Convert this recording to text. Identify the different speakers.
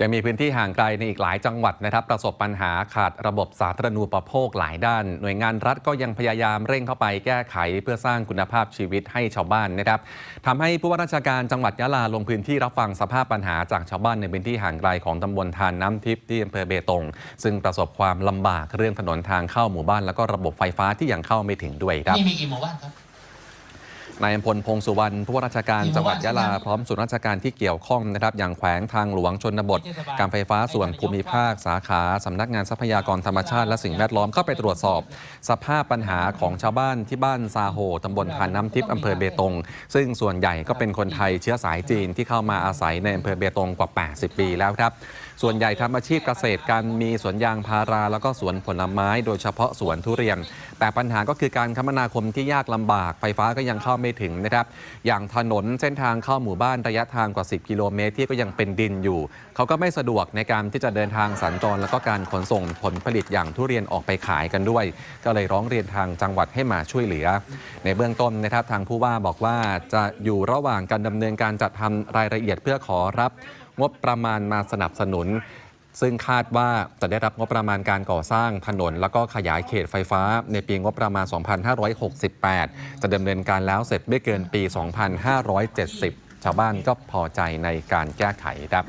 Speaker 1: ยังมีพื้นที่ห่างไกลในอีกหลายจังหวัดนะครับ ประสบปัญหาขาดระบบสาธารณูปโภคหลายด้าน หน่วยงานรัฐก็ยังพยายามเร่งเข้าไปแก้ไขเพื่อสร้างคุณภาพชีวิตให้ชาวบ้านนะครับทำให้ผู้ว่าราชการจังหวัดยะลาลงพื้นที่รับฟังสภาพปัญหาจากชาวบ้านในพื้นที่ห่างไกลของตำบลทานน้ำทิพย์ที่อำเภอเบตงซึ่งประสบความลำบากเรื่องถนนทางเข้าหมู่บ้าน แล้วก็ระบบไฟฟ้าที่ยังเข้าไม่ถึงด้วยครับ
Speaker 2: นี่มีกี่หมู่บ้านครับ
Speaker 1: นายอำพลพงสุวรรณผู้ว่าราชการจังหวัดยะลาพร้อมส่วนราชการที่เกี่ยวข้องนะครับอย่างแขวงทางหลวงชนบท การไฟฟ้าส่วนภูมิภาค สาขาสำนักงานทรัพยากรธรรมชาติและสิ่งแวดล้อมเข้าไปตรวจสอบ สภาพปัญหาของชาวบ้านที่บ้านซาโฮตำบลทานน้ำทิพย์อำเภอเบตง ซึ่งส่วนใหญ่ก็เป็นคนไทยเชื้อสายจีนที่เข้ามาอาศัยในอำเภอเบตงกว่า 80 ปีแล้วครับส่วนใหญ่ทำอาชีพเกษตรกันมีสวนยางพารา แล้วก็สวนผลไม้ โดยเฉพาะสวนทุเรียน แต่ปัญหาก็คือการคมนาคมที่ยากลำบากไฟฟ้าก็ยังเข้าไม่ถึงนะครับ อย่างถนนเส้นทางเข้าหมู่บ้านระยะทางกว่า 10 กิโลเมตรที่ก็ยังเป็นดินอยู่ เขาก็ไม่สะดวกในการที่จะเดินทางสัญจรแล้วก็การขนส่งผลผลิตอย่างทุเรียนออกไปขายกันด้วย ก็เลยร้องเรียนทางจังหวัดให้มาช่วยเหลือ ในเบื้องต้นนะครับทางผู้ว่าบอกว่าจะอยู่ระหว่างการดำเนินการจัดทำรายละเอียดเพื่อขอรับงบประมาณมาสนับสนุน ซึ่งคาดว่าจะได้รับงบประมาณการก่อสร้างถนน แล้วก็ขยายเขตไฟฟ้า ในปีงบประมาณ 2568 จะดำเนินการแล้วเสร็จไม่เกินปี 2570 ชาวบ้านก็พอใจในการแก้ไขครับ